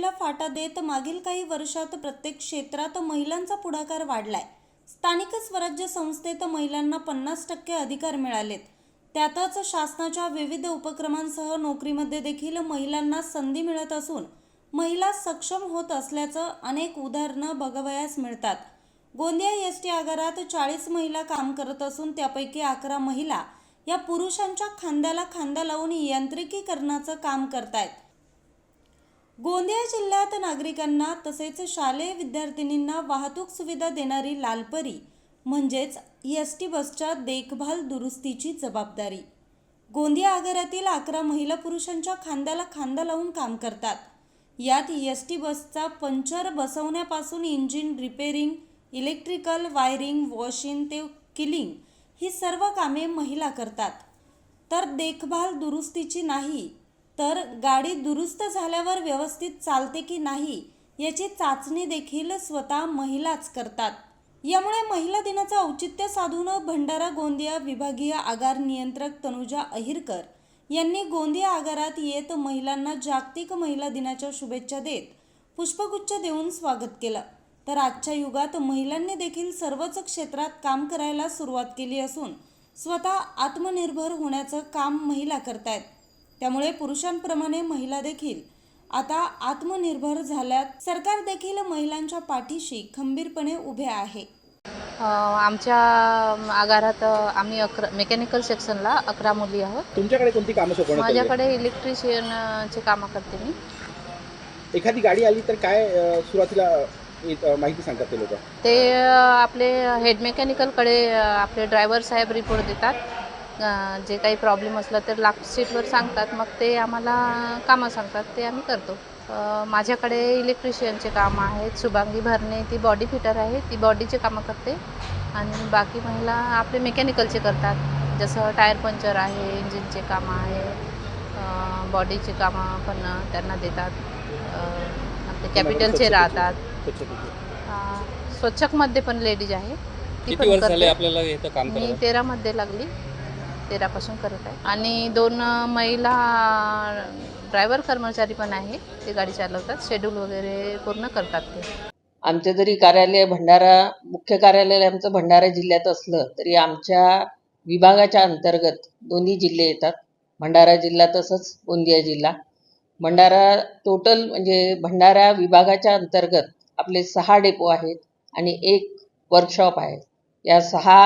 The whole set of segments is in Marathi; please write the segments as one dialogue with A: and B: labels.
A: क्रांतीला फाटा देत मागील काही वर्षात प्रत्येक क्षेत्रात महिलांचा पुढाकार वाढलाय. स्थानिक स्वराज्य संस्थेत महिलांना पन्नास टक्के अधिकार मिळालेत. त्यातच शासनाच्या विविध उपक्रमांसह नोकरीमध्ये देखील महिलांना संधी मिळत असून महिला सक्षम होत असल्याचं अनेक उदाहरणं बघावयास मिळतात. गोंदिया एस टी आगारात चाळीस महिला काम करत असून त्यापैकी अकरा महिला या पुरुषांच्या खांद्याला खांदा लावून यांत्रिकीकरणाचं काम करतायत. गोंदिया जिल्ह्यात नागरिकांना तसेच शालेय विद्यार्थिनींना वाहतूक सुविधा देणारी लालपरी म्हणजेच एस टी बसच्या देखभाल दुरुस्तीची जबाबदारी. गोंदिया आगारातील अकरा महिला पुरुषांच्या खांद्याला खांदा लावून काम करतात. यात एस टी बसचा puncture बसवण्यापासून engine repairing electrical wiring washing ते किलिंग ही सर्व कामे महिला करतात. तर देखभाल दुरुस्तीची नाही तर गाडी दुरुस्त झाल्यावर व्यवस्थित चालते की नाही याची चाचणी देखील स्वतः महिलाच करतात. यामुळे महिला दिनाचं औचित्य साधून भंडारा गोंदिया विभागीय आगार नियंत्रक तनुजा अहिरकर यांनी गोंदिया आगारात येत महिलांना जागतिक महिला दिनाच्या शुभेच्छा देत पुष्पगुच्छ देऊन स्वागत केलं. तर आजच्या युगात महिलांनी देखील सर्वच क्षेत्रात काम करायला सुरुवात केली असून स्वतः आत्मनिर्भर होण्याचं काम महिला करतायत. त्यामुळे पुरुषांप्रमाणे महिला देखील आता आत्मनिर्भर झाल्यात. सरकार देखील महिलांच्या पाठीशी खंबीरपणे उभे आहे.
B: अ, आमच्या आगारात आम्ही अकरा मेकॅनिकल सेक्शनला अकरा मुली आहोत.
C: तुमच्याकडे कोणती कामं?
B: माझ्याकडे इलेक्ट्रिशियनचे कामं करते मी.
C: एखादी गाडी आली तर काय सुरुवातीला माहिती सांगतात ते लोक?
B: ते आपले हेड मेकॅनिकलकडे आपले ड्रायव्हर साहेब रिपोर्ट देतात. जे काही प्रॉब्लेम असला तर लास्ट सीटवर सांगतात. मग ते आम्हाला कामं सांगतात. ते आम्ही करतो. माझ्याकडे इलेक्ट्रिशियनचे कामं आहेत. शुभांगी भरणे ती बॉडी फिटर आहे. ती बॉडीचे कामं करते. आणि बाकी महिला आपले मेकॅनिकलचे करतात. जसं टायर पंचर आहे इंजिनचे कामं आहे. बॉडीचे कामं पण त्यांना देतात. आपले कॅपिटलचे राहतात. स्वच्छकमध्ये पण लेडीज आहे. ती पण करते. मी तेरामध्ये लागली. तेरापासून करत आहे. आणि दोन महिला ड्रायव्हर कर्मचारी पण आहे ते गाडी चालवतात. शेड्यूल वगैरे पूर्ण करतात ते.
D: आमचं जरी कार्यालय भंडारा मुख्य कार्यालय आमचं भंडारा जिल्ह्यात असलं तरी आमच्या विभागाच्या अंतर्गत दोन्ही जिल्हे येतात. भंडारा जिल्हा तसंच गोंदिया जिल्हा. भंडारा टोटल म्हणजे भंडारा विभागाच्या अंतर्गत आपले सहा डेपो आहेत आणि एक वर्कशॉप आहे. या सहा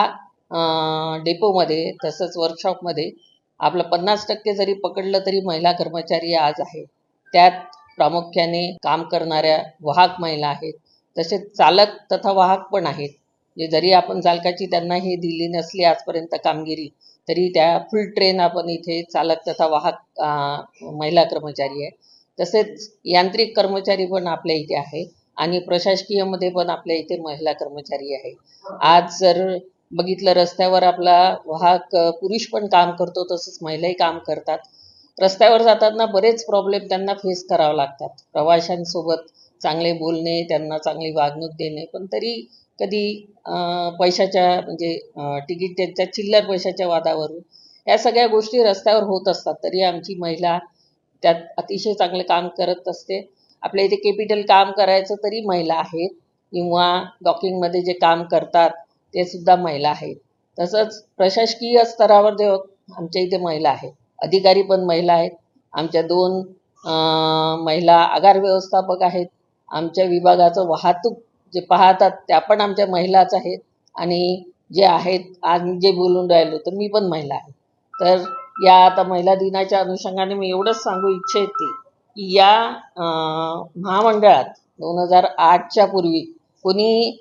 D: डेपोमध्ये तसंच वर्कशॉपमध्ये आपलं पन्नास टक्के जरी पकडलं तरी महिला कर्मचारी आज आहे त्यात प्रामुख्याने काम करणाऱ्या वाहक महिला आहेत. तसेच चालक तथा वाहक पण आहेत. जे जरी आपण चालकाची त्यांना हे दिली नसली आजपर्यंत कामगिरी तरी त्या फुल ट्रेन आपण इथे चालक तथा वाहक महिला कर्मचारी आहे तसेच यांत्रिक कर्मचारी पण आपल्या इथे आहे आणि प्रशासकीयमध्ये पण आपल्या इथे महिला कर्मचारी आहे आज जर बघितलं रस्त्यावर आपला वाहक पुरुष पण काम करतो तसंच महिलाही काम करतात. रस्त्यावर जाताना बरेच प्रॉब्लेम त्यांना फेस करावे लागतात. प्रवाशांसोबत चांगले बोलणे त्यांना चांगली वागणूक देणे. पण तरी कधी पैशाच्या म्हणजे तिकीट त्यांच्या चिल्लर पैशाच्या वादावरून या सगळ्या गोष्टी रस्त्यावर होत असतात. तरी आमची महिला त्यात अतिशय चांगलं काम करत असते. आपल्या इथे कॅपिटल काम करायचं तरी महिला आहेत. किंवा डॉकिंगमध्ये जे काम करतात ते सुद्धा महिला आहेत. तसंच प्रशासकीय स्तरावर जे आमच्या इथे महिला आहेत. अधिकारी पण महिला आहेत. आमच्या दोन महिला आगार व्यवस्थापक आहेत. आमच्या विभागाचं वाहतूक जे पाहतात त्या पण आमच्या महिलाच आहेत. आणि जे आहेत आज जे बोलून राहिलो तर मी पण महिला आहे. तर या आता महिला दिनाच्या अनुषंगाने मी एवढंच सांगू इच्छिते की या महामंडळात दोन हजार आठच्या पूर्वी कोणी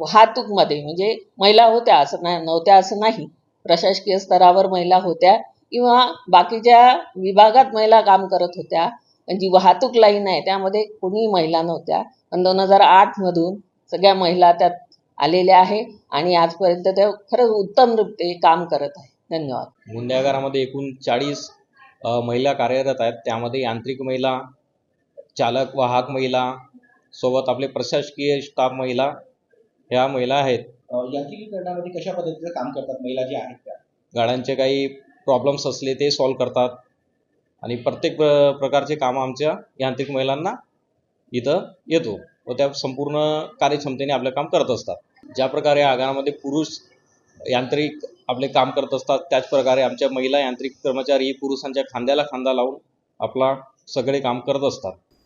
D: वाहतूकमध्ये म्हणजे महिला होत्या असं नाही नव्हत्या असं नाही. प्रशासकीय स्तरावर महिला होत्या किंवा बाकीच्या विभागात महिला काम करत होत्या पण जी वाहतूक लाईन आहे त्यामध्ये कोणी महिला नव्हत्या. पण दोन हजार आठमधून सगळ्या महिला त्यात आलेल्या आहे आणि आजपर्यंत त्या खरंच उत्तम ते काम करत आहे. धन्यवाद.
E: गुंड्यागारामध्ये एकूण चाळीस महिला कार्यरत आहेत. त्यामध्ये यांत्रिक महिला चालक वाहक महिला सोबत आपले प्रशासकीय स्टाफ महिला ह्या महिला आहेत.
C: यांत्रिकीकरणामध्ये कशा पद्धतीचं काम करतात? महिला ज्या आहेत त्या.
E: गाड्यांचे काही प्रॉब्लेम्स असले ते सॉल्व करतात. आणि प्रत्येक प्र प्रकारचे कामं आमच्या यांत्रिक महिलांना इथं येतो. व त्या संपूर्ण कार्यक्षमतेने आपलं काम करत असतात. ज्या प्रकारे आगारामध्ये पुरुष यांत्रिक आपले काम करत असतात त्याच प्रकारे आमच्या महिला यांत्रिक कर्मचारी पुरुषांच्या खांद्याला खांदा लावून आपला सगळे काम करत असतात.